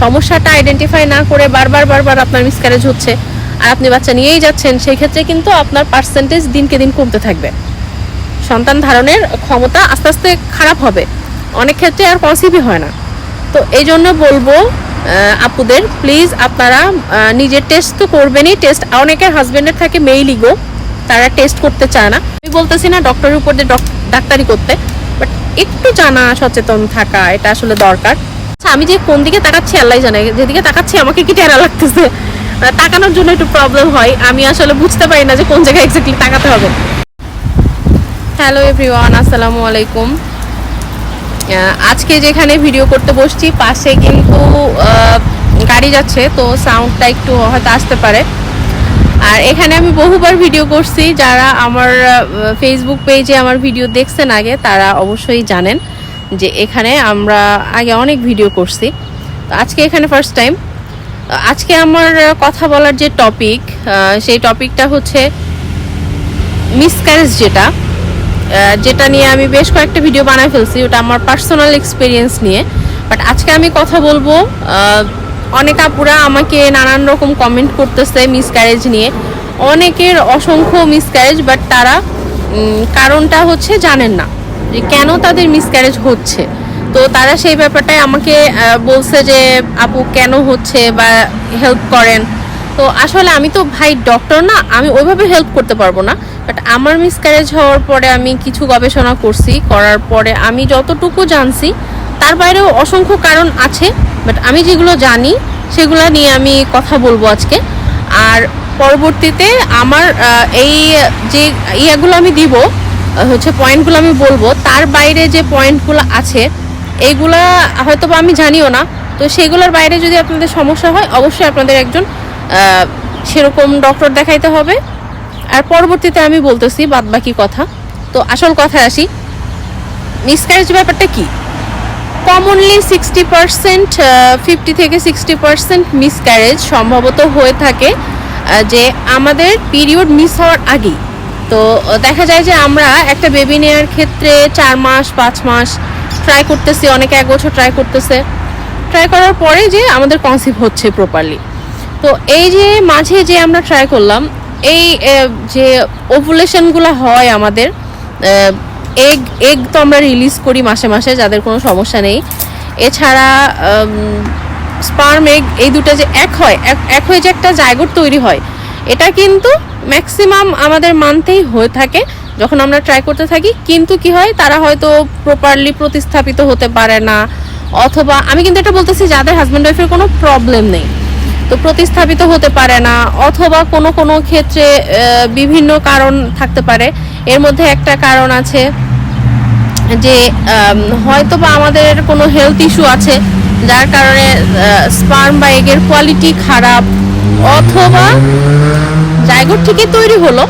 সমস্যাটা আইডেন্টিফাই না করে বারবার বারবার আপনার মিসক্যারেজ হচ্ছে আর আপনি বাচ্চা নিয়েই যাচ্ছেন, সেই ক্ষেত্রে কিন্তু আপনার পার্সেন্টেজ দিনকে দিন কমতে থাকবে। সন্তান ধারণের ক্ষমতা আস্তে আস্তে খারাপ হবে। অনেক ক্ষেত্রে আর পসিবল হয় না। তো এই জন্য বলব আপুদের প্লিজ আপনারা নিজের টেস্ট তো করবেনই। টেস্ট অনেকের হাজবেন্ডের থাকে মেইলি গো। তারা টেস্ট করতে চায় না। আমি বলতেছি না ডক্টরের উপর দিয়ে ডক- ডাক্তারি করতে বাট একটু জানা সচেতন থাকা, এটা আসলে দরকার। আমি যে কোন দিকে তাকাচ্ছি আল্লাহ জানে, যেদিকে তাকাচ্ছি আমাকে কি টেরা লাগতেছে। তাকানোর জন্য একটু প্রবলেম হয়। আমি আসলে বুঝতে পারি না যে কোন জায়গায় এক্স্যাক্টলি তাকাতে হবে। হ্যালো এভরিওয়ান আসসালামু আলাইকুম। আজকে যেখানে ভিডিও করতে বসছি, পাশে কিন্তু গাড়ি যাচ্ছে, তো সাউন্ডটা একটু হয়তো আসতে পারে। আর এখানে আমি বহুবার ভিডিও করছি। যারা আমার ফেসবুক পেজে আমার ভিডিও দেখছেন আগে, তারা অবশ্যই জানেন। যে এখানে আমরা আগে অনেক ভিডিও করছি। তো আজকে এখানে ফার্স্ট টাইম আজকে আমার কথা বলার যে টপিক সেই টপিকটা হচ্ছে মিসক্যারেজ যেটা যেটা নিয়ে আমি বেশ কয়েকটা ভিডিও বানায় ফেলছি, ওটা আমার পার্সোনাল এক্সপিরিয়েন্স নিয়ে। বাট আজকে আমি কথা বলব অনেক আপুরা আমাকে নানান রকম কমেন্ট করতেছে মিসক্যারেজ নিয়ে। অনেকের অসংখ্য মিসক্যারেজ বাট তারা কারণটা হচ্ছে জানেন না। যে কেন তাদের মিসক্যারেজ হচ্ছে? তো তারা সেই ব্যাপারটাই আমাকে বলছে যে, আপু, কেন হচ্ছে বা হেল্প করেন? তো আসলে আমি তো ভাই ডক্টর না, আমি ওইভাবে হেল্প করতে পারব না। বাট আমার মিসক্যারেজ হওয়ার পরে আমি কিছু গবেষণা করছি, করার পরে আমি যতটুকু জানছি, তার বাইরেও অসংখ্য কারণ আছে। বাট আমি যেগুলো জানি, সেগুলো নিয়ে আমি কথা বলব আজকে। আর পরবর্তীতে আমার এই যে ইয়েগুলো আমি দিব হচ্ছে পয়েন্টগুলো আমি বলব। তার বাইরে যে পয়েন্টগুলো আছে এইগুলা হয়তো বা আমি জানিও না। তো সেগুলোর বাইরে যদি আপনাদের সমস্যা হয়, অবশ্যই আপনাদের একজন সেরকম ডক্টর দেখাইতে হবে। আর পরবর্তীতে আমি বলতেছি বাদ বাকি কথা। তো আসল কথায় আসি। মিসক্যারেজ ব্যাপারটা কি? কমনলি সিক্সটি পার্সেন্ট ফিফটি থেকে সিক্সটি পার্সেন্ট মিসক্যারেজ সম্ভবত হয়ে থাকে যে আমাদের পিরিয়ড মিস হওয়ার আগেই। তো দেখা যায় যে আমরা একটা বেবি নেওয়ার ক্ষেত্রে চার মাস, পাঁচ মাস ট্রাই করতেছি, অনেকে এক বছর ট্রাই করতেছে। ট্রাই করার পরে যে আমাদের কনসিভ হচ্ছে প্রপারলি তো এই যে মাঝে যে আমরা ট্রাই করলাম, এই যে ওভুলেশনগুলো হয় আমাদের এগ এগ তো আমরা রিলিজ করি মাসে মাসে, যাদের কোনো সমস্যা নেই। এছাড়া স্পার্ম এগ এই দুটো যে এক হয়, এক- এক হয়ে যে একটা জায়গর তৈরি হয় এটা কিন্তু ম্যাক্সিমাম আমাদের মানতেই হয়ে থাকে, যখন আমরা ট্রাই করতে থাকি। কিন্তু কি হয়, তারা হয়তো প্রপারলি প্রতিস্থাপিত হতে পারে না, অথবা আমি কিন্তু এটা বলতেছি যাদের হাজব্যান্ড ওয়াইফের কোনো প্রবলেম নেই, তো প্রতিস্থাপিত হতে পারে না, অথবা কোনো কোনো ক্ষেত্রে বিভিন্ন কারণ থাকতে পারে। এর মধ্যে একটা কারণ আছে যে হয়তো বা আমাদের কোনো হেলথ ইস্যু আছে, যার কারণে স্পার্ম বা এগের কোয়ালিটি খারাপ অথবা জায়গর ঠিকই তৈরি হলো,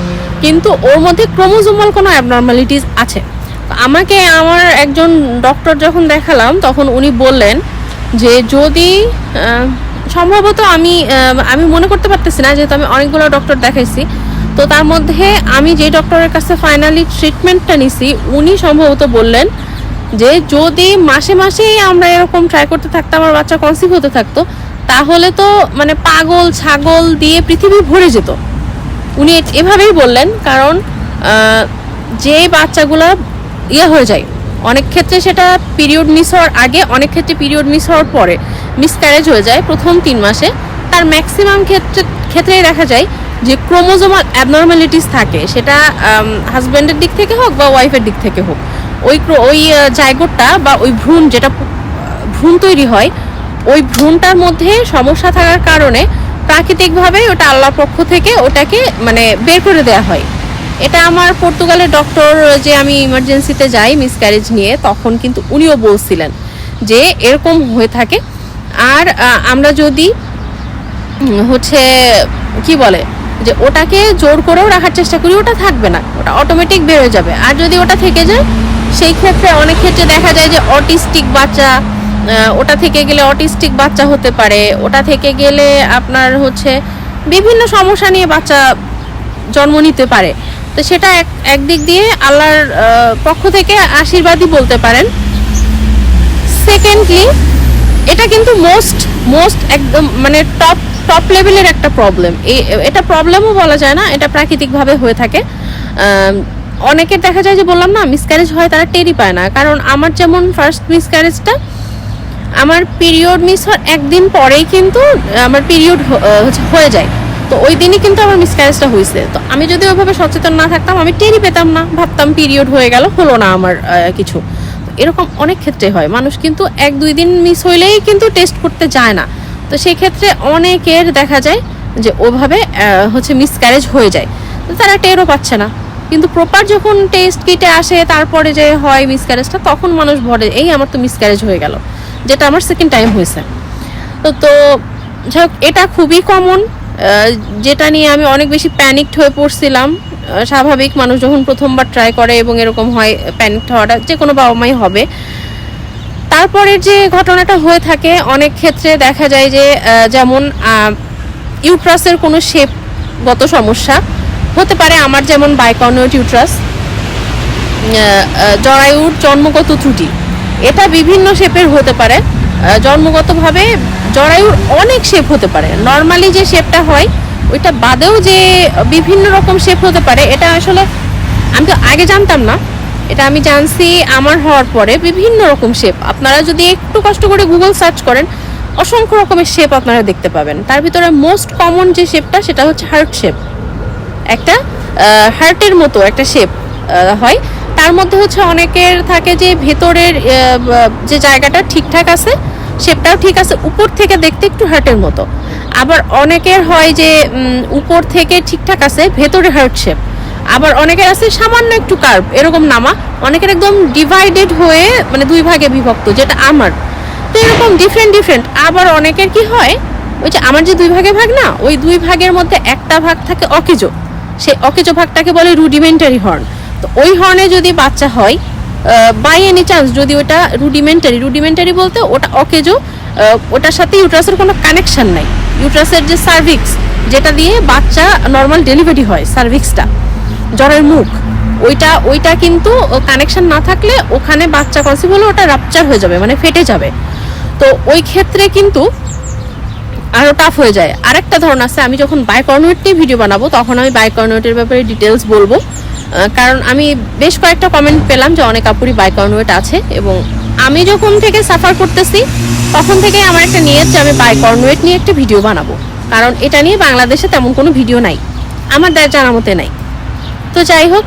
কিন্তু ওর মধ্যে ক্রোমোজোমাল কোনো অ্যাবনর্মালিটিস আছে। আমাকে আমার একজন ডক্টর যখন দেখালাম, তখন উনি বললেন যে যদি সম্ভবত আমি আমি মনে করতে পারতেছি না, যেহেতু আমি অনেকগুলো ডক্টর দেখাইছি, তো তার মধ্যে আমি যে ডক্টরের কাছে ফাইনালি ট্রিটমেন্টটা নিছি, উনি সম্ভবত বললেন যে যদি মাসে মাসেই আমরা এরকম ট্রাই করতে থাকতাম, আমার বাচ্চা কনসিভ হতে থাকতো তাহলে তো মানে পাগল, ছাগল দিয়ে পৃথিবী ভরে যেত। উনি এভাবেই বললেন, কারণ যে বাচ্চাগুলো ইয়ে হয়ে যায়, অনেক ক্ষেত্রে সেটা পিরিয়ড মিস হওয়ার আগে, অনেক ক্ষেত্রে পিরিয়ড মিস হওয়ার পরে মিসক্যারেজ হয়ে যায় প্রথম তিন মাসে। তার ম্যাক্সিমাম ক্ষেত্রে ক্ষেত্রেই দেখা যায় যে ক্রোমোজোমাল অ্যাবনর্মালিটিস থাকে। সেটা হাজব্যান্ডের দিক থেকে হোক বা ওয়াইফের দিক থেকে হোক। ওই ওই জায়গাটা বা ওই ভ্রূণ যেটা ভ্রূণ তৈরি হয় ওই ভ্রূণটার মধ্যে সমস্যা থাকার কারণে প্রাকৃতিকভাবে ওটা আল্লাহর পক্ষ থেকে ওটাকে মানে বের করে দেওয়া হয়। এটা আমার পর্তুগালের ডক্টর যে আমি ইমার্জেন্সিতে যাই মিসক্যারেজ নিয়ে, তখন কিন্তু উনিও বলছিলেন যে এরকম হয়ে থাকে। আর আমরা যদি হচ্ছে, কি বলে, যে ওটাকে জোর করেও রাখার চেষ্টা করি, ওটা থাকবে না। ওটা অটোমেটিক বের হয়ে যাবে। আর যদি ওটা থেকে যায়, সেই ক্ষেত্রে অনেক ক্ষেত্রে দেখা যায় যে অটিস্টিক বাচ্চা ওটা থেকে গেলে অটিস্টিক বাচ্চা হতে পারে, ওটা থেকে গেলে আপনার হচ্ছে বিভিন্ন সমস্যা নিয়ে বাচ্চা জন্ম নিতে পারে। তো সেটা এক, একদিক দিয়ে আল্লাহর পক্ষ থেকে আশীর্বাদই বলতে পারেন। সেকেন্ডলি এটা কিন্তু মোস্ট মোস্ট একদম মানে টপ টপ লেভেলের একটা প্রবলেম এটা প্রবলেমও বলা যায় না, এটা প্রাকৃতিকভাবে হয়ে থাকে। অনেকের দেখা যায় যে বললাম না মিসক্যারেজ হয়, তারা টেরি পায় না। কারণ আমার যেমন ফার্স্ট মিসক্যারেজটা আমার পিরিয়ড মিস হওয়ার একদিন পরেই কিন্তু আমার পিরিয়ড হয়ে যায়। তো ওই দিনই কিন্তু আমার মিসক্যারেজটা হয়েছে তো আমি যদি ওইভাবে সচেতন না থাকতাম, আমি টেরই পেতাম না। ভাবতাম পিরিয়ড হয়ে গেল, হলো না আমার কিছু। এরকম অনেক ক্ষেত্রে হয়। মানুষ কিন্তু এক দুই দিন মিস হইলেই কিন্তু টেস্ট করতে যায় না। তো সেই ক্ষেত্রে অনেকের দেখা যায় যে ওভাবে হচ্ছে মিসক্যারেজ হয়ে যায়। তো তারা টেরও পাচ্ছে না। কিন্তু প্রপার যখন টেস্ট কিটে আসে, তারপরে যে হয় মিসক্যারেজটা তখন মানুষ ভরে, এই আমার তো মিসক্যারেজ হয়ে গেল। যেটা আমার সেকেন্ড টাইম হয়েছে। তো তো এটা খুবই কমন যেটা নিয়ে আমি অনেক বেশি প্যানিকড হয়ে পড়ছিলাম। স্বাভাবিক মানুষ যখন প্রথমবার ট্রাই করে এবং এরকম হয় প্যানিকড হওয়াটা যে কোনো বাবা মাই হবে। তারপরে যে ঘটনাটা হয়ে থাকে, অনেক ক্ষেত্রে দেখা যায় যে যেমন ইউট্রাসের কোনো শেপগত সমস্যা। হতে পারে আমার যেমন বাইকর্নিয়ট ইউট্রাস জরায়ুর জন্মগত ত্রুটি। এটা বিভিন্ন শেপের হতে পারে। জন্মগতভাবে জরায়ুর অনেক শেপ হতে পারে। নর্মালি যে শেপটা হয়, ওইটা বাদেও যে বিভিন্ন রকম শেপ হতে পারে, এটা আসলে আমি তো আগে জানতাম না। এটা আমি জানছি আমার হওয়ার পরে বিভিন্ন রকম শেপ। আপনারা যদি একটু কষ্ট করে গুগল সার্চ করেন, অসংখ্য রকমের শেপ আপনারা দেখতে পাবেন। তার ভিতরে মোস্ট কমন যে শেপটা, সেটা হচ্ছে হার্ট শেপ একটা হার্টের মতো একটা শেপ হয়। তার মধ্যে হচ্ছে অনেকের থাকে যে ভেতরের যে জায়গাটা ঠিকঠাক আছে, শেপটাও ঠিক আছে, উপর থেকে দেখতে একটু হার্টের মতো। আবার অনেকের হয় যে উপর থেকে ঠিকঠাক আছে, ভেতরে হার্ট শেপ। আবার অনেকের আছে সামান্য একটু কার্ভ, এরকম নামা। অনেকের একদম ডিভাইডেড হয়ে মানে দুই ভাগে বিভক্ত, যেটা আমার। তো এরকম ডিফারেন্ট ডিফারেন্ট আবার অনেকের কি হয়, ওই যে আমার যে দুই ভাগে ভাগ না, ওই দুই ভাগের মধ্যে একটা ভাগ থাকে অকেজো। সেই অকেজো ভাগটাকে বলে রুডিমেন্টারি হর্ন তো ওই হর্নে যদি বাচ্চা হয় বাই এনি চান্স যদি ওটা রুডিমেন্টারি রুডিমেন্টারি বলতে ওটা অকেজো ওটার সাথে ইউট্রাসের কোনো কানেকশান নাই। ইউট্রাসের যে সার্ভিক্স যেটা দিয়ে বাচ্চা নর্মাল ডেলিভারি হয় সার্ভিক্সটা জ্বরের মুখ, ওইটা ওইটা কিন্তু কানেকশন না থাকলে ওখানে বাচ্চা কনসিভ হলে ওটা রাপচার হয়ে যাবে মানে ফেটে যাবে। তো ওই ক্ষেত্রে কিন্তু আরও টাফ হয়ে যায়। আরেকটা ধরন আছে, আমি যখন বাইকর্নোয়েট নিয়ে ভিডিও বানাবো, তখন আমি বাইকর্নোয়েটের ব্যাপারে ডিটেলস বলব। কারণ আমি বেশ কয়েকটা কমেন্ট পেলাম যে অনেক আপুরই বাইকর্নোয়েট আছে এবং আমি যখন থেকে সাফার করতেছি, তখন থেকে আমার একটা নিয়ত যে আমি বাইকর্নোয়েট নিয়ে একটা ভিডিও বানাবো। কারণ এটা নিয়ে বাংলাদেশে তেমন কোনো ভিডিও নাই। আমার দা- জানা মতে নাই। তো যাই হোক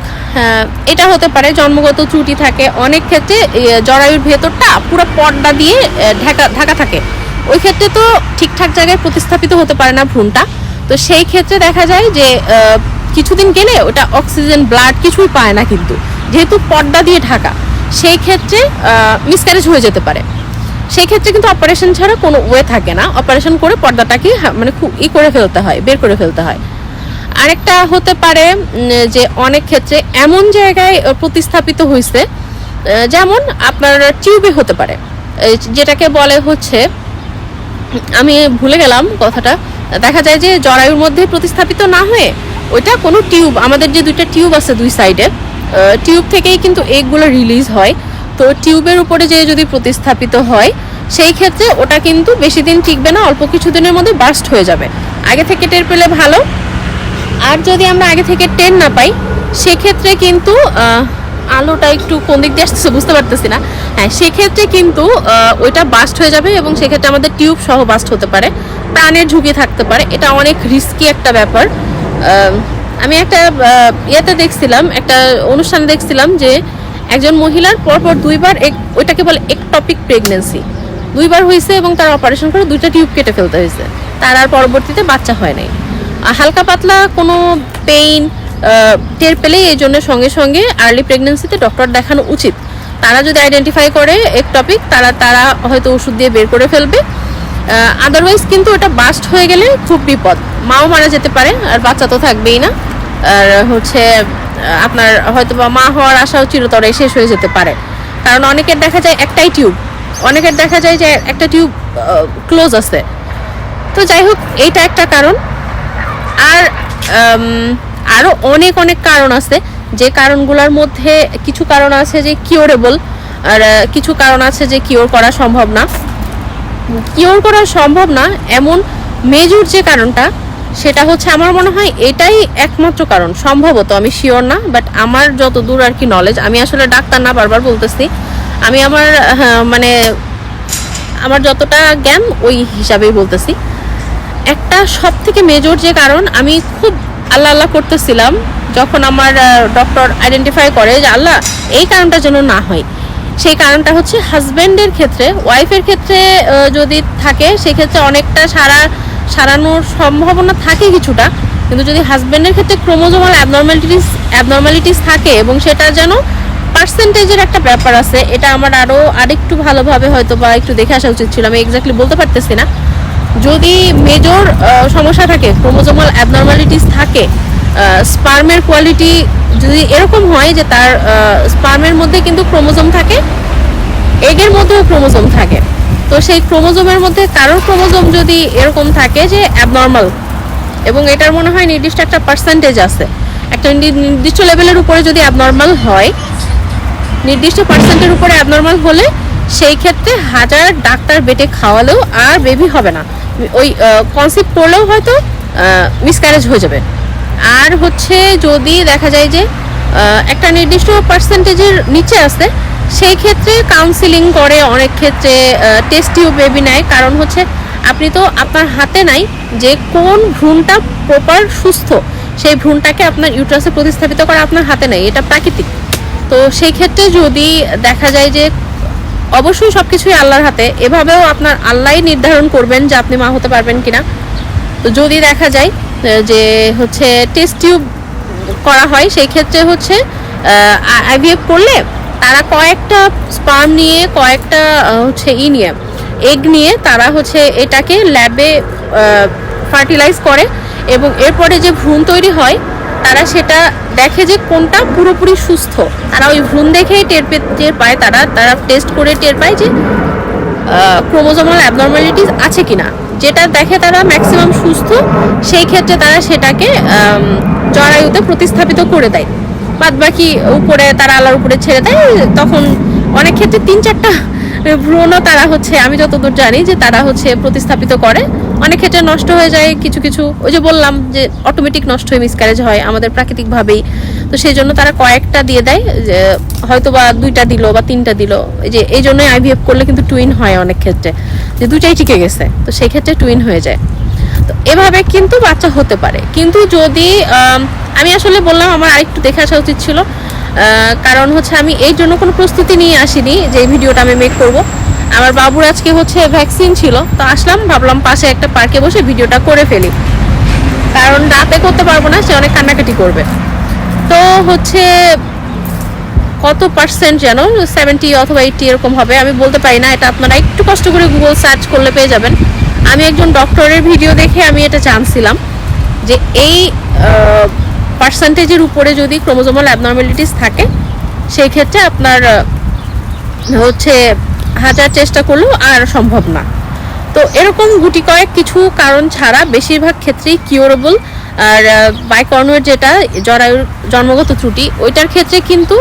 এটা হতে পারে জন্মগত ত্রুটি থাকে, অনেক ক্ষেত্রে জরায়ুর ভেতরটা পুরো পর্দা দিয়ে ঢাকা ঢাকা থাকে। ওই ক্ষেত্রে তো ঠিকঠাক জায়গায় প্রতিস্থাপিত হতে পারে না ভ্রূণটা। তো সেই ক্ষেত্রে দেখা যায় যে কিছুদিন গেলে ওটা অক্সিজেন ব্লাড কিছুই পায় না কিন্তু। যেহেতু পর্দা দিয়ে ঢাকা, সেই ক্ষেত্রে মিসক্যারেজ হয়ে যেতে পারে। সেই ক্ষেত্রে কিন্তু অপারেশন ছাড়া কোনো ওয়ে থাকে না। অপারেশন করে পর্দাটাকে মানে খুব ই করে ফেলতে হয়, বের করে ফেলতে হয়। আরেকটা হতে পারে যে অনেক ক্ষেত্রে এমন জায়গায় প্রতিস্থাপিত হয়েছে যেমন আপনার টিউবে হতে পারে। যেটাকে বলে হচ্ছে, আমি ভুলে গেলাম কথাটা। দেখা যায় যে জরায়ুর মধ্যে প্রতিস্থাপিত না হয়ে ওইটা কোনো টিউব, আমাদের যে দুইটা টিউব আছে দুই সাইডে টিউব থেকেই কিন্তু এগুলো রিলিজ হয়। তো টিউবের উপরে যে যদি প্রতিস্থাপিত হয়, সেই ক্ষেত্রে ওটা কিন্তু বেশি দিন টিকবে না, অল্প কিছু দিনের মধ্যে বাস্ট হয়ে যাবে। আগে থেকে টের পেলে ভালো। আর যদি আমরা আগে থেকে টেন না পাই, সেক্ষেত্রে কিন্তু আলোটা একটু কোন দিক দিয়ে আসতেছে বুঝতে পারতেছি না। হ্যাঁ সেক্ষেত্রে কিন্তু ওইটা বাস্ট হয়ে যাবে এবং সেক্ষেত্রে আমাদের টিউব সহ বাস্ট হতে পারে। প্রাণের ঝুঁকি থাকতে পারে। এটা অনেক রিস্কি একটা ব্যাপার। আমি একটা ইয়েতে দেখছিলাম, একটা অনুষ্ঠানে দেখছিলাম যে একজন মহিলার পরপর দুইবার এক, ওইটাকে বলে একটপিক প্রেগনেন্সি দুইবার হয়েছে এবং তার অপারেশন করে দুইটা টিউব কেটে ফেলতে হয়েছে তার আর পরবর্তীতে বাচ্চা হয় নাই। হালকা পাতলা কোনো পেইন টের পেলেই এই জন্য সঙ্গে সঙ্গে আর্লি প্রেগনেন্সিতে ডক্টর দেখানো উচিত। তারা যদি আইডেন্টিফাই করে এক টপিক তারা তারা হয়তো ওষুধ দিয়ে বের করে ফেলবে। আদারওয়াইজ কিন্তু ওটা বাস্ট হয়ে গেলে খুব বিপদ। মাও মারা যেতে পারে, আর বাচ্চা তো থাকবেই না। আর হচ্ছে আপনার হয়তো বা মা হওয়ার আশাও চিরতরে শেষ হয়ে যেতে পারে। কারণ অনেকের দেখা যায় একটাই টিউব অনেকের দেখা যায় যে একটা টিউব ক্লোজ আছে। তো যাই হোক, এইটা একটা কারণ। আর আরও অনেক অনেক কারণ আছে। যে কারণগুলোর মধ্যে কিছু কারণ আছে যে কিওরেবল আর কিছু কারণ আছে যে কিওর করা সম্ভব না। কিওর করা সম্ভব না, এমন মেজর যে কারণটা, সেটা হচ্ছে আমার মনে হয় এটাই একমাত্র কারণ। সম্ভবত আমি শিওর না বাট আমার যত দূর আর কি নলেজ আমি আসলে ডাক্তার না, বারবার বলতেছি, আমি আমার মানে আমার যতটা জ্ঞান ওই হিসাবেই বলতেছি। একটা সব থেকে মেজর যে কারণ, আমি খুব আল্লাহ আল্লাহ করতেছিলাম, যখন আমার ডক্টর আইডেন্টিফাই করে যে আল্লাহ, এই কারণটা যেন না হয়। সেই কারণটা হচ্ছে হাজব্যান্ডের ক্ষেত্রে, ওয়াইফের ক্ষেত্রে যদি থাকে, সেক্ষেত্রে অনেকটা সারা, সারানোর সম্ভাবনা থাকে কিছুটা। কিন্তু যদি হাজব্যান্ডের ক্ষেত্রে ক্রোমোজোমাল অ্যাবনর্মালিটিস অ্যাবনর্মালিটিস থাকে এবং সেটা যেন পার্সেন্টেজের একটা ব্যাপার আছে, এটা আমার আরও আরেকটু ভালোভাবে হয়তো বা একটু দেখে আসা উচিত ছিল, আমি এক্স্যাক্টলি বলতে পারতেছি না। যদি মেজর সমস্যা থাকে ক্রোমোজোমাল অ্যাবনর্মালিটিস থাকে স্পার্মের কোয়ালিটি যদি এরকম হয় যে তার স্পার্মের মধ্যে কিন্তু ক্রোমোজোম থাকে এগের মধ্যেও ক্রোমোজোম থাকে। তো সেই ক্রোমোজোমের মধ্যে কারোর ক্রোমোজোম যদি এরকম থাকে যে অ্যাবনর্মাল এবং এটার মনে হয় নির্দিষ্ট একটা পার্সেন্টেজ আছে, একটা নির্দিষ্ট লেভেলের উপরে যদি অ্যাবনর্মাল হয়, নির্দিষ্ট পার্সেন্টের উপরে অ্যাবনর্মাল হলে সেই ক্ষেত্রে হাজার ডাক্তার বেটে খাওয়ালেও আর বেবি হবে না। ওই কনসেপ্ট করলেও হয়তো মিসক্যারেজ হয়ে যাবে। আর হচ্ছে যদি দেখা যায় যে একটা নির্দিষ্ট পার্সেন্টেজের নিচে আছে, সেই ক্ষেত্রে কাউন্সিলিং করে অনেক ক্ষেত্রে টেস্ট টিউব বেবি নেয়। কারণ হচ্ছে আপনি তো আপনার হাতে নাই যে কোন ভ্রূণটা প্রপার সুস্থ, সেই ভ্রূণটাকে আপনার ইউট্রাসে প্রতিস্থাপিত করা আপনার হাতে নেই, এটা প্রাকৃতিক। তো সেই ক্ষেত্রে যদি দেখা যায় যে অবশ্যই সব কিছুই আল্লাহর হাতে, এভাবেও আপনার আল্লাহই নির্ধারণ করবেন যে আপনি মা হতে পারবেন কিনা। তো যদি দেখা যায় যে হচ্ছে টেস্ট টিউব করা হয়, সেই ক্ষেত্রে হচ্ছে আইভিএফ করলে তারা কয়েকটা স্পার্ম নিয়ে, কয়েকটা হচ্ছে ই নিয়ে এগ নিয়ে তারা হচ্ছে এটাকে ল্যাবে ফার্টিলাইজ করে এবং এরপরে যে ভ্রূণ তৈরি হয়, তারা সেটা দেখে যে কোনটা পুরোপুরি সুস্থ। তারা ওই ভ্রূণ দেখেই টের পে, টের পায়, তারা তারা টেস্ট করে টের পায় যে ক্রোমোজোমাল অ্যাবনর্মালিটিস আছে কিনা? যেটা দেখে তারা ম্যাক্সিমাম সুস্থ, সেই ক্ষেত্রে তারা সেটাকে জরায়ুতে প্রতিস্থাপিত করে দেয়। বাদ বাকি উপরে তারা আলার উপরে ছেড়ে দেয়, তখন অনেক ক্ষেত্রে তিন চারটা ভ্রূণও তারা হচ্ছে, আমি যতদূর জানি যে তারা হচ্ছে প্রতিস্থাপিত করে। অনেক ক্ষেত্রে নষ্ট হয়ে যায় কিছু কিছু, ওই যে বললাম যে অটোমেটিক নষ্ট হয়ে মিসক্যারেজ হয়, আমাদের প্রাকৃতিকভাবেই। তো সেই জন্য তারা কয়েকটা দিয়ে দেয়, যে হয়তো বা দুইটা দিল বা তিনটা দিল। যে এই জন্যই আইভিএফ করলে কিন্তু টুইন হয় অনেক ক্ষেত্রে, যে দুইটাই টিকে গেছে। তো সেই ক্ষেত্রে টুইন হয়ে যায়। তো এভাবে কিন্তু বাচ্চা হতে পারে। কিন্তু যদি, আমি আসলে বললাম, আমার আরেকটু দেখে আসা উচিত ছিল কারণ হচ্ছে আমি এই জন্য কোনো প্রস্তুতি নিয়ে আসিনি যে এই ভিডিওটা আমি মেক করব। আমার বাবুর আজকে হচ্ছে ভ্যাকসিন ছিল, তো আসলাম, ভাবলাম পাশে একটা পার্কে বসে ভিডিওটা করে ফেলি। কারণ রাতে করতে পারব না, সে অনেক কান্নাকাটি করবে। তো হচ্ছে, কত পার্সেন্ট যেন সেভেন্টি অথবা এইটটি এরকম হবে, আমি বলতে পারি না, এটা আপনারা একটু কষ্ট করে গুগল সার্চ করলে পেয়ে যাবেন। আমি একজন ডক্টরের ভিডিও দেখে আমি এটা জানছিলাম, যে এই পার্সেন্টেজের উপরে যদি ক্রোমোজোমাল অ্যাবনর্মালিটিস থাকে, সেই ক্ষেত্রে আপনার হচ্ছে হাজার চেষ্টা করলেও আর সম্ভব না। তো এরকম গুটি কয়েক কিছু কারণ ছাড়া বেশিরভাগ ক্ষেত্রেই কিউরেবল আর বাইকর্নের যেটা, জরায়ুর জন্মগত ত্রুটি, ওইটার ক্ষেত্রে কিন্তু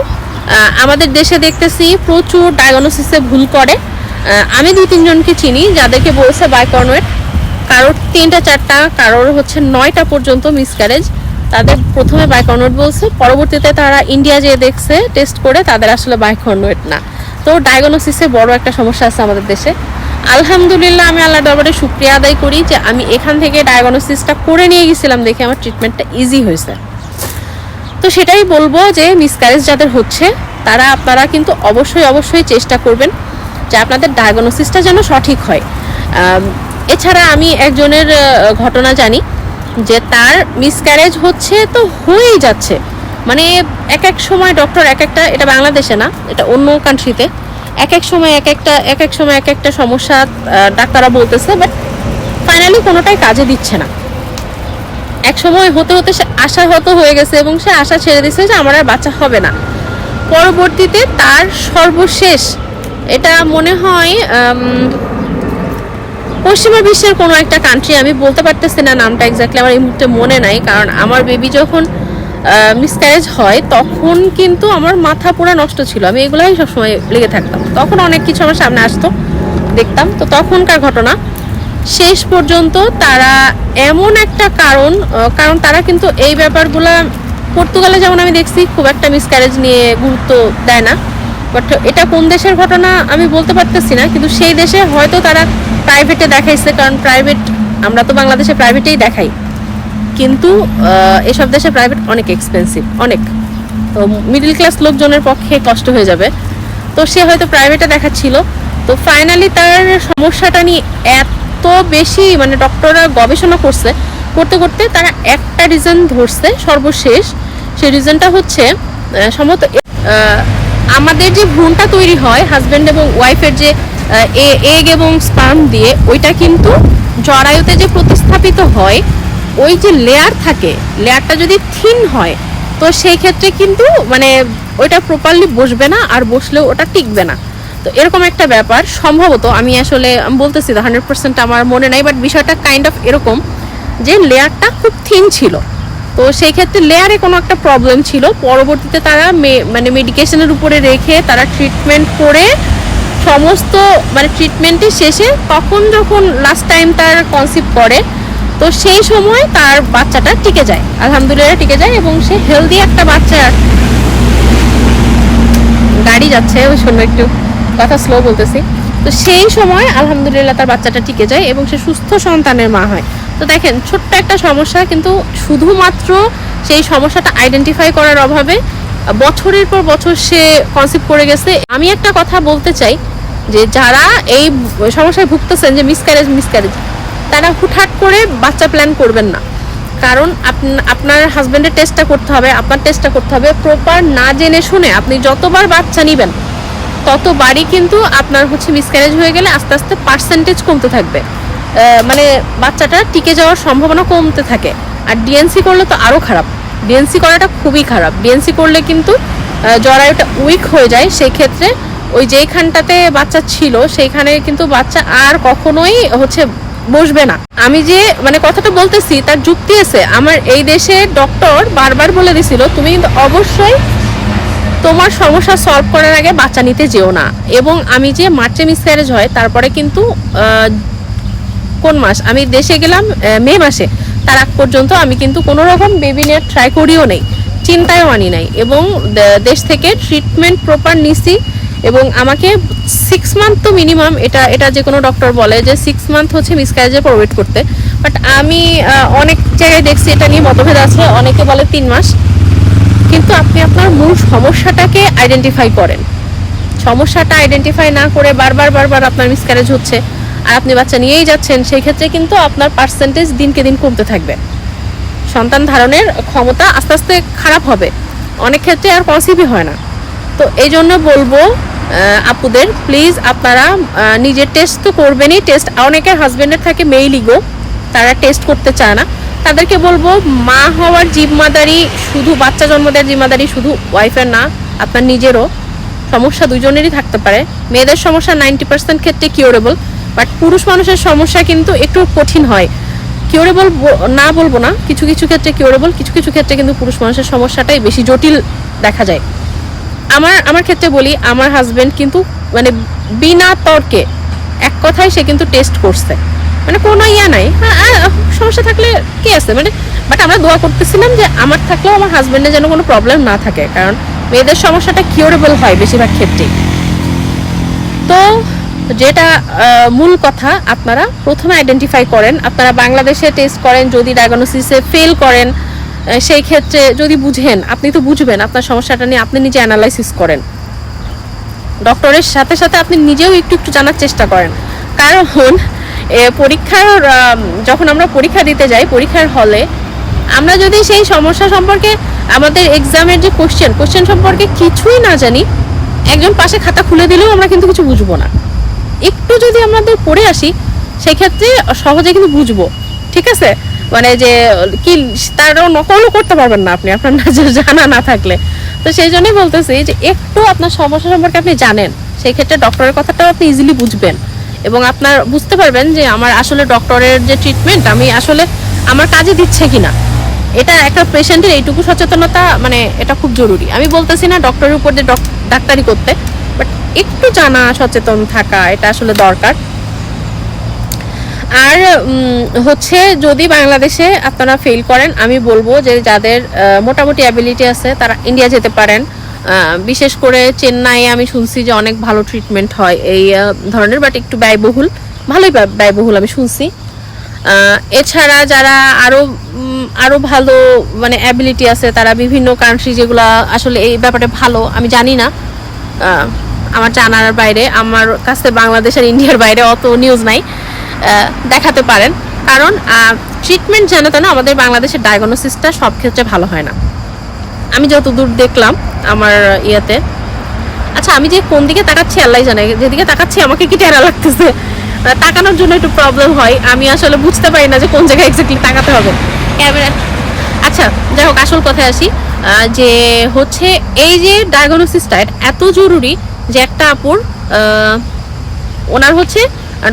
আমাদের দেশে দেখতেছি প্রচুর ডায়াগনোসিসে ভুল করে। আমি দুই তিনজনকে চিনি, যাদেরকে বলছে বাইকর্নের কারোর তিনটা, চারটা, কারোর হচ্ছে নয়টা পর্যন্ত মিসক্যারেজ তাদের প্রথমে বাইকর্নোয়েট বলছে, পরবর্তীতে তারা ইন্ডিয়া যেয়ে দেখছে টেস্ট করে, তাদের আসলে বাইকর্নোয়েট না। তো ডায়াগনোসিসে বড় একটা সমস্যা আছে আমাদের দেশে। আলহামদুলিল্লাহ, আমি আল্লাহ দরবারে শুক্রিয়া আদায় করি যে আমি এখান থেকে ডায়াগনোসিসটা করে নিয়ে গেছিলাম দেখে আমার ট্রিটমেন্টটা ইজি হয়েছে। তো সেটাই বলব যে মিসক্যারেজ যাদের হচ্ছে, তারা আপনারা কিন্তু অবশ্যই অবশ্যই চেষ্টা করবেন যে আপনাদের ডায়াগনোসিসটা যেন সঠিক হয়। এছাড়া আমি একজনের ঘটনা জানি যে তার মিসক্যারেজ হচ্ছে তো হয়েই যাচ্ছে। মানে এক এক সময় ডক্টর এক একটা, এটা বাংলাদেশে না, এটা অন্য কান্ট্রিতে এক এক সময় এক একটা, এক এক সময় এক একটা সমস্যা ডাক্তাররা বলতেছে বাট ফাইনালি কোনোটাই কাজে দিচ্ছে না। এক সময় হতে হতে সে আশা হত হয়ে গেছে এবং সে আশা ছেড়ে দিয়েছে যে আমার আর বাচ্চা হবে না। পরবর্তীতে তার সর্বশেষ, এটা মনে হয় পশ্চিমা বিশ্বের কোনো একটা কান্ট্রি আমি বলতে পারতেছি না নামটা এক্স্যাক্টলি আমার এই মুহূর্তে মনে নাই, কারণ আমার বেবি যখন মিসক্যারেজ হয়, তখন কিন্তু আমার মাথা পুরো নষ্ট ছিল। আমি এগুলাই সবসময় লেগে থাকতাম। তখন অনেক কিছু আমার সামনে আসতো, দেখতাম। তো তখনকার ঘটনা, শেষ পর্যন্ত তারা এমন একটা কারণ কারণ তারা কিন্তু এই ব্যাপারগুলা, পর্তুগালে যেমন আমি দেখছি, খুব একটা মিসক্যারেজ নিয়ে গুরুত্ব দেয় না। বাট এটা কোন দেশের ঘটনা আমি বলতে পারতেছি না, কিন্তু সেই দেশে হয়তো তারা প্রাইভেটে দেখাইছে, কারণ প্রাইভেট আমরা তো বাংলাদেশে প্রাইভেটেই দেখাই। কিন্তু এসব দেশে প্রাইভেট অনেক এক্সপেন্সিভ অনেক। তো মিডল ক্লাস লোকজনের পক্ষে কষ্ট হয়ে যাবে। তো সে হয়তো প্রাইভেটে দেখাচ্ছিল। তো ফাইনালি তার সমস্যাটা নিয়ে এত বেশি মানে ডক্টররা গবেষণা করছে, করতে করতে তারা একটা রিজন ধরছে সর্বশেষ। সেই রিজনটা হচ্ছে সম্ভবত আমাদের যে ভ্রূণটা তৈরি হয় হাজব্যান্ড এবং ওয়াইফের যে এগ এবং স্পার্ম দিয়ে, ওইটা কিন্তু জরায়ুতে যে প্রতিস্থাপিত হয় ওই যে লেয়ার থাকে লেয়ারটা যদি থিন হয়, তো সেই ক্ষেত্রে কিন্তু মানে ওইটা প্রপারলি বসবে না আর বসলেও ওটা টিকবে না। তো এরকম একটা ব্যাপার। সম্ভবত আমি আসলে বলতেছি হান্ড্রেড পার্সেন্ট আমার মনে নাই বাট বিষয়টা কাইন্ড অফ এরকম যে লেয়ারটা খুব থিন ছিল। তো সেই ক্ষেত্রে লেয়ারে কোনো একটা প্রবলেম ছিল। পরবর্তীতে তারা মানে মেডিকেশনের উপরে রেখে তারা ট্রিটমেন্ট করে সমস্ত মানে ট্রিটমেন্টের শেষে তখন যখন লাস্ট টাইম তার কনসিভ করে তো সেই সময় তার বাচ্চাটা টিকে যায়, আলহামদুলিল্লাহ টিকে যায় এবং সে হেলদি একটা বাচ্চা গাড়ি যাচ্ছে, ওই জন্য একটু কথা স্লো বলতেছি। তো সেই সময় আলহামদুলিল্লাহ তার বাচ্চাটা টিকে যায় এবং সে সুস্থ সন্তানের মা হয়। তো দেখেন, ছোট্ট একটা সমস্যা, কিন্তু শুধুমাত্র সেই সমস্যাটা আইডেন্টিফাই করার অভাবে বছরের পর বছর সে কনসিভ করে গেছে। আমি একটা কথা বলতে চাই যে যারা এই সমস্যায় ভুগতেছেন যে মিসক্যারেজ মিসক্যারেজ তারা হুটহাট করে বাচ্চা প্ল্যান করবেন না। কারণ আপনার হাজব্যান্ডের টেস্টটা করতে হবে, আপনার টেস্টটা করতে হবে। প্রপার না জেনে শুনে আপনি যতবার বাচ্চা নেবেন, ততবারই কিন্তু আপনার হচ্ছে মিসক্যারেজ হয়ে গেলে আস্তে আস্তে পার্সেন্টেজ কমতে থাকবে। মানে বাচ্চাটা টিকে যাওয়ার সম্ভাবনা কমতে থাকে। আর ডিএনসি করলে তো আরও খারাপ। ডিএনসি করাটা খুবই খারাপ। ডিএনসি করলে কিন্তু জরায়ুটা উইক হয়ে যায়। সেই ক্ষেত্রে ওই যেইখানটাতে বাচ্চা ছিল, সেইখানে কিন্তু বাচ্চা আর কখনোই হচ্ছে বসবে না। আমি যে মানে কথাটা বলতেছি, তার যুক্তি আছে। আমার এই দেশে ডক্টর বারবার বলে দিছিল, তুমি কিন্তু অবশ্যই তোমার সমস্যা সলভ করার আগে বাচ্চা নিতে যেও না। এবং আমি যে মার্চে মিসক্যারেজ হয়, তারপরে কিন্তু কোন মাস? আমি দেশে গেলাম মে মাসে। তার আগ পর্যন্ত আমি কিন্তু কোনো রকম বেবি নেট ট্রাই করিও নেই, চিন্তায়ও আনি নাই। এবং দেশ থেকে ট্রিটমেন্ট প্রপার নিছি এবং আমাকে সিক্স মান্থ তো মিনিমাম এটা এটা যে কোনো ডক্টর বলে যে সিক্স মান্থ হচ্ছে মিসক্যারেজে প্রোভাইড করতে। বাট আমি অনেক জায়গায় দেখছি এটা নিয়ে মতভেদ আছে, অনেকে বলে তিন মাস। কিন্তু আপনি আপনার মূল সমস্যাটাকে আইডেন্টিফাই করেন। সমস্যাটা আইডেন্টিফাই না করে বারবার বারবার আপনার মিসক্যারেজ হচ্ছে, আর আপনি বাচ্চা নিয়েই যাচ্ছেন, সেই ক্ষেত্রে কিন্তু আপনার পার্সেন্টেজ দিনকে দিন কমতে থাকবে। সন্তান ধারণের ক্ষমতা আস্তে আস্তে খারাপ হবে। অনেক ক্ষেত্রে আর পসিবল হয় না। তো এই জন্য বলব আপুদের। প্লিজ আপনারা নিজের টেস্ট তো করবেনই। টেস্ট অনেকের হাজবেন্ডের থাকে মেইল ইগো তারা টেস্ট করতে চায় না। তাদেরকে বলব, মা হওয়ার জিম্মাদারি শুধু বাচ্চা জন্ম দেওয়ার জিম্মাদারি শুধু ওয়াইফের না, আপনার নিজেরও। সমস্যা দুজনেরই থাকতে পারে। মেয়েদের সমস্যা নাইনটি পার্সেন্ট ক্ষেত্রে কিউরেবল বাট পুরুষ মানুষের সমস্যা কিন্তু একটু কঠিন হয়। কিউরেবল না বলব না, কিছু কিছু ক্ষেত্রে কিউরেবল কিছু কিছু ক্ষেত্রে কিন্তু পুরুষ মানুষের সমস্যাটাই বেশি জটিল দেখা যায়। আমার আমার ক্ষেত্রে বলি আমার হাজব্যান্ড কিন্তু মানে বিনা তর্কে এক কথায় সে কিন্তু টেস্ট করছে। মানে কোনো ইয়া নাই। হ্যাঁ, সমস্যা থাকলে কি আছে? মানে বাট আমরা দোয়া করতেছিলাম যে আমার থাকলেও আমার হাজবেন্ডের যেন কোনো প্রবলেম না থাকে। কারণ মেয়েদের সমস্যাটা কিউরেবল হয় বেশিরভাগ ক্ষেত্রেই। তো যেটা মূল কথা আপনারা প্রথমে আইডেন্টিফাই করেন। আপনারা বাংলাদেশে টেস্ট করেন যদি ডায়াগনোসিসে ফেল করেন সেই ক্ষেত্রে যদি বুঝেন, আপনি তো বুঝবেন আপনার সমস্যাটা নিয়ে আপনি নিজে অ্যানালাইসিস করেন। ডক্টরের সাথে সাথে আপনি নিজেও একটু একটু জানার চেষ্টা করেন। কারণ পরীক্ষার যখন আমরা পরীক্ষা দিতে যাই, পরীক্ষার হলে আমরা যদি সেই সমস্যা সম্পর্কে আমাদের এক্সামের যে কোশ্চেন কোশ্চেন সম্পর্কে কিছুই না জানি, একজন পাশে খাতা খুলে দিলেও আমরা কিন্তু কিছু বুঝব না। একটু যদি আমাদের পড়ে আসি, সেক্ষেত্রে সহজে কিন্তু বুঝব। ঠিক আছে? মানে যে, কি, তারও নকলও করতে পারবেন না আপনি, আপনার জানা না থাকলে। তো সেই জন্যই বলতেছি যে, একটু আপনার সমস্যা সম্পর্কে আপনি জানেন সেই ক্ষেত্রে ডক্টরের কথাটাও আপনি ইজিলি বুঝবেন। এবং আপনার বুঝতে পারবেন যে, আমার আসলে ডক্টরের যে ট্রিটমেন্ট আমি আসলে আমার কাজে দিচ্ছে কি না এটা একটা পেশেন্টের এইটুকু সচেতনতা মানে এটা খুব জরুরি। আমি বলতেছি না ডক্টরের উপর দিয়ে ডক- ডাক্তারি করতে বাট একটু জানা, সচেতন থাকা, এটা আসলে দরকার। আর হচ্ছে যদি বাংলাদেশে আপনারা ফেল করেন, আমি বলব যে যাদের মোটামুটি অ্যাবিলিটি আছে, তারা ইন্ডিয়া যেতে পারেন। বিশেষ করে চেন্নাইয়ে আমি শুনছি যে অনেক ভালো ট্রিটমেন্ট হয়। এই ধরনের বাট একটু ব্যয়বহুল। ভালোই ব্যয়বহুল আমি শুনছি। এছাড়া যারা আরও আরও ভালো মানে অ্যাবিলিটি আছে, তারা বিভিন্ন কান্ট্রি যেগুলো আসলে এই ব্যাপারে ভালো, আমি জানি না। আমার জানার বাইরে, আমার কাছে বাংলাদেশ আর ইন্ডিয়ার বাইরে অত নিউজ নাই। দেখাতে পারেন। কারণ ট্রিটমেন্ট তো না আমাদের বাংলাদেশের ডায়াগনোসিসটা সব ক্ষেত্রে ভালো হয় না। আমি যতদূর দেখলাম আমার ইয়েতে। আচ্ছা আমি যে কোন দিকে তাকাচ্ছি আল্লাহ জানে, যেদিকে তাকাচ্ছি আমাকে কি টেরা লাগতেছে? তাকানোর জন্য একটু প্রবলেম হয়। আমি আসলে বুঝতে পারি না যে কোন জায়গায় এক্স্যাক্টলি তাকাতে হবে। ক্যামেরা আচ্ছা যাই হোক, আসল কথায় আসি। যে হচ্ছে এই যে ডায়াগনোসিসটা এত জরুরি যে একটা আপুর ওনার হচ্ছে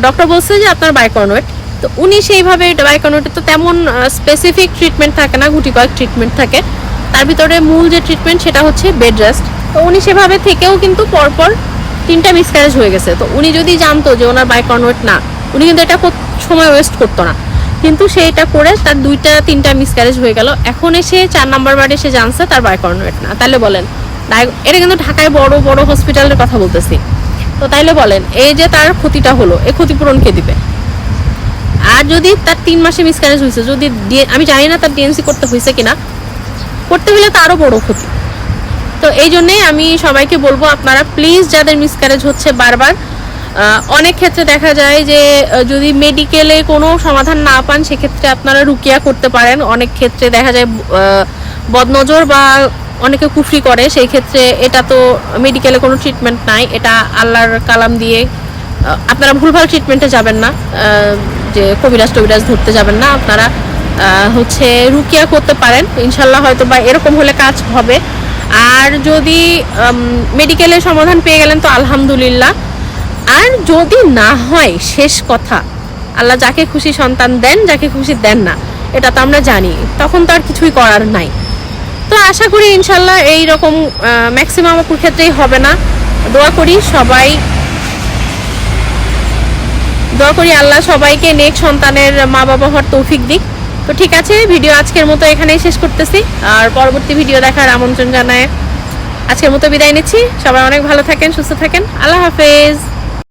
ডক্টর বলছে যে আপনার বাইকনওয়েট তো উনি সেইভাবে বাইকনওয়েটে তো তেমন স্পেসিফিক ট্রিটমেন্ট থাকে না গুটি কয়েক ট্রিটমেন্ট থাকে। তার ভিতরে মূল যে ট্রিটমেন্ট সেটা হচ্ছে বেড রেস্ট তো উনি সেভাবে থেকেও কিন্তু পরপর তিনটা মিসক্যারেজ হয়ে গেছে। তো উনি যদি জানতো যে ওনার বাইকনওয়েট না, উনি কিন্তু এটা সময় ওয়েস্ট করতো না। কিন্তু সে এটা করে তার দুইটা, তিনটা মিসক্যারেজ হয়ে গেল। এখন এসে চার নাম্বার বারে এসে জানছে তার বাইকনওয়েট না। তাহলে বলেন এটা কিন্তু ঢাকায় বড় বড় হসপিটালের কথা বলতেছি। তো তাইলে বলেন, এই যে তার ক্ষতিটা হলো এই ক্ষতিপূরণ কে দিবে? আর যদি তার তিন মাসে মিসক্যারেজ হয়েছে, যদি আমি জানি না তার ডিএনসি করতে হয়েছে কিনা, করতে হলে তো আরও বড় ক্ষতি। তো এই জন্যেই আমি সবাইকে বলব আপনারা প্লিজ যাদের মিসক্যারেজ হচ্ছে বারবার অনেক ক্ষেত্রে দেখা যায় যে যদি মেডিকেলে কোনো সমাধান না পান, সেক্ষেত্রে আপনারা রুকিয়া করতে পারেন। অনেক ক্ষেত্রে দেখা যায় বদনজর বা অনেকে কুফরি করে, সেই ক্ষেত্রে এটা তো মেডিকেলে কোনো ট্রিটমেন্ট নাই। এটা আল্লাহর কালাম দিয়ে আপনারা ভুলভাল ট্রিটমেন্টে যাবেন না। যে কবিরাজ টবিরাজ ধরতে যাবেন না। আপনারা হচ্ছে রুকিয়া করতে পারেন। ইনশাল্লাহ হয়তো বা এরকম হলে কাজ হবে। আর যদি মেডিকেলে সমাধান পেয়ে গেলেন তো আলহামদুলিল্লাহ। আর যদি না হয়, শেষ কথা, আল্লাহ যাকে খুশি সন্তান দেন, যাকে খুশি দেন না, এটা তো আমরা জানি। তখন তো আর কিছুই করার নাই। তো আশা করি ইনশাল্লাহ এই রকম ম্যাক্সিমাম অপুর ক্ষেত্রেই হবে না। দোয়া করি সবাই, দোয়া করি আল্লাহ সবাইকে নেক সন্তানের মা বাবা হওয়ার তৌফিক দিক। তো ঠিক আছে, ভিডিও আজকের মতো এখানেই শেষ করতেছি। আর পরবর্তী ভিডিও দেখার আমন্ত্রণ জানায় আজকের মতো বিদায় নিচ্ছি। সবাই অনেক ভালো থাকেন, সুস্থ থাকেন। আল্লাহ হাফেজ।